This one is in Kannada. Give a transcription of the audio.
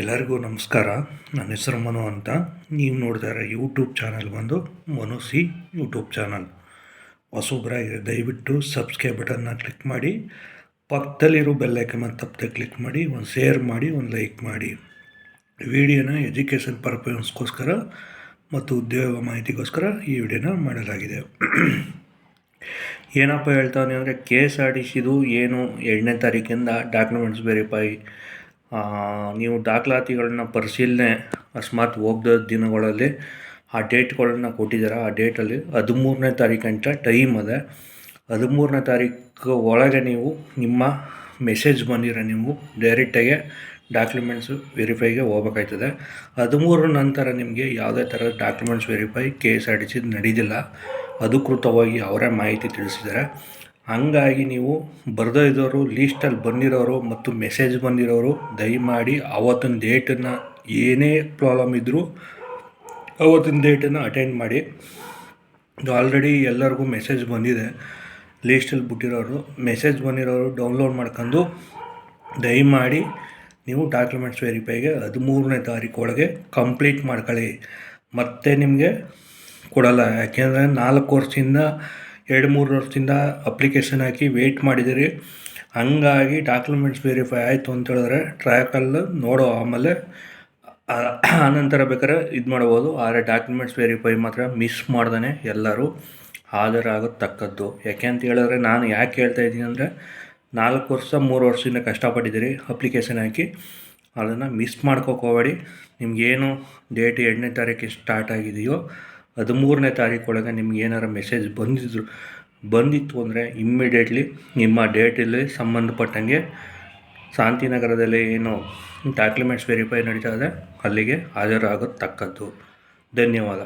ಎಲ್ಲರಿಗೂ ನಮಸ್ಕಾರ. ನನ್ನ ಹೆಸರು ಮನು ಅಂತ. ನೀವು ನೋಡ್ತಾರೆ ಯೂಟ್ಯೂಬ್ ಚಾನಲ್ ಬಂದು ಮನು ಸಿ ಯೂಟ್ಯೂಬ್ ಚಾನಲ್ ಹೊಸೊಬ್ಬರಾಗಿ ದಯವಿಟ್ಟು ಸಬ್ಸ್ಕ್ರೈಬ್ ಬಟನ್ನ ಕ್ಲಿಕ್ ಮಾಡಿ. ಪಕ್ಕದಲ್ಲಿರೋ ಬೆಲ್ಲೈಕನ್ ಮತ್ತು ತಪ್ಪದೆ ಕ್ಲಿಕ್ ಮಾಡಿ. ಒಂದು ಶೇರ್ ಮಾಡಿ, ಒಂದು ಲೈಕ್ ಮಾಡಿ. ವಿಡಿಯೋನ ಎಜುಕೇಷನ್ ಪರ್ಪಸ್ಗೋಸ್ಕರ ಮತ್ತು ಉದ್ಯೋಗ ಮಾಹಿತಿಗೋಸ್ಕರ ಈ ವಿಡಿಯೋನ ಮಾಡಲಾಗಿದೆ. ಏನಪ್ಪ ಹೇಳ್ತಾನೆ ಅಂದರೆ ಕೆ ಎಸ್ ಆರ್ ಟಿ ಸಿದು ಏನು ಎರಡನೇ ತಾರೀಕಿಂದ ಡಾಕ್ಯುಮೆಂಟ್ಸ್ ವೆರಿಫೈ ನೀವು ದಾಖಲಾತಿಗಳನ್ನ ಪರಿಶೀಲನೆ ಅಕಸ್ಮಾತ್ ಹೋಗ್ದ ದಿನಗಳಲ್ಲಿ ಆ ಡೇಟ್ಗಳನ್ನ ಕೊಟ್ಟಿದ್ದೀರಾ? ಆ ಡೇಟಲ್ಲಿ ಹದಿಮೂರನೇ ತಾರೀಕು ಅಂತ ಟೈಮ್ ಅದೆ. ಹದಿಮೂರನೇ ತಾರೀಕು ಒಳಗೆ ನೀವು ನಿಮ್ಮ ಮೆಸೇಜ್ ಬಂದಿರೋ ನೀವು ಡೈರೆಕ್ಟಾಗಿ ಡಾಕ್ಯುಮೆಂಟ್ಸು ವೆರಿಫೈಗೆ ಹೋಗ್ಬೇಕಾಯ್ತದೆ. ಹದಿಮೂರ ನಂತರ ನಿಮಗೆ ಯಾವುದೇ ಥರದ documents verify K S R T C ನಡೀದಿಲ್ಲ. ಅಧಿಕೃತವಾಗಿ ಅವರೇ ಮಾಹಿತಿ ತಿಳಿಸಿದ್ದಾರೆ. ಹಂಗಾಗಿ ನೀವು ಬರದೇ ಇದ್ದವರು ಲೀಸ್ಟಲ್ಲಿ ಬಂದಿರೋರು ಮತ್ತು ಮೆಸೇಜ್ ಬಂದಿರೋರು, ದಯಮಾಡಿ ಆವತ್ತಿನ ಡೇಟನ್ನು ಏನೇ ಪ್ರಾಬ್ಲಮ್ ಇದ್ದರೂ ಅವತ್ತಿನ ಡೇಟನ್ನು ಅಟೆಂಡ್ ಮಾಡಿ. ಆಲ್ರೆಡಿ ಎಲ್ಲರಿಗೂ ಮೆಸೇಜ್ ಬಂದಿದೆ. ಲೀಸ್ಟಲ್ಲಿ ಬಿಟ್ಟಿರೋರು ಮೆಸೇಜ್ ಬಂದಿರೋರು ಡೌನ್ಲೋಡ್ ಮಾಡ್ಕೊಂಡು ದಯಮಾಡಿ ನೀವು ಡಾಕ್ಯುಮೆಂಟ್ಸ್ ವೆರಿಫೈಗೆ ಹದಿಮೂರನೇ ತಾರೀಕು ಒಳಗೆ ಕಂಪ್ಲೀಟ್ ಮಾಡ್ಕೊಳ್ಳಿ. ಮತ್ತೆ ನಿಮಗೆ ಕೊಡಲ್ಲ. ಯಾಕೆಂದರೆ ನಾಲ್ಕು ವರ್ಷದಿಂದ ಎರಡು ಮೂರು ವರ್ಷದಿಂದ ಅಪ್ಲಿಕೇಶನ್ ಹಾಕಿ ವೆಯ್ಟ್ ಮಾಡಿದ್ದೀರಿ ಹಂಗಾಗಿ ಡಾಕ್ಯುಮೆಂಟ್ಸ್ ವೆರಿಫೈ ಆಯಿತು ಅಂತ ಹೇಳಿದ್ರೆ ಟ್ರ್ಯಾಕಲ್ಲಿ ನೋಡೋ ಆಮೇಲೆ ಆನಂತರ ಬೇಕಾದ್ರೆ ಇದು ಮಾಡ್ಬೋದು ಆದರೆ ಡಾಕ್ಯುಮೆಂಟ್ಸ್ ವೆರಿಫೈ ಮಾತ್ರ ಮಿಸ್ ಮಾಡ್ದೇ ಎಲ್ಲರೂ. ಹಾಜರಾಗತಕ್ಕದ್ದು ಯಾಕೆ ಅಂತ ಹೇಳಿದ್ರೆ ನಾನು ಯಾಕೆ ಹೇಳ್ತಾ ಇದ್ದೀನಿ ಅಂದರೆ ನಾಲ್ಕು ವರ್ಷ, ಮೂರು ವರ್ಷದಿಂದ ಕಷ್ಟಪಟ್ಟಿದ್ದೀರಿ ಅಪ್ಲಿಕೇಶನ್ ಹಾಕಿ. ಅದನ್ನು ಮಿಸ್ ಮಾಡ್ಕೋಕೋಬೇಡಿ ನಿಮಗೇನು ಡೇಟ್ ಎರಡನೇ ತಾರೀಕಿಗೆ ಸ್ಟಾರ್ಟ್ ಆಗಿದೆಯೋ ಹದಿಮೂರನೇ ತಾರೀಕೊಳಗೆ ನಿಮ್ಗೆ ಏನಾರು ಮೆಸೇಜ್ ಬಂದಿದ್ರು, ಬಂದಿತ್ತು ಅಂದರೆ ಇಮ್ಮಿಡಿಯೇಟ್ಲಿ ನಿಮ್ಮ ಡೇಟಲ್ಲಿ ಸಂಬಂಧಪಟ್ಟಂಗೆ ಶಾಂತಿನಗರದಲ್ಲಿ ಏನು ಡಾಕ್ಯುಮೆಂಟ್ಸ್ ವೆರಿಫೈ ನಡೀತಾ ಇದೆ, ಅಲ್ಲಿಗೆ ಹಾಜರಾಗತಕ್ಕದ್ದು. ಧನ್ಯವಾದ.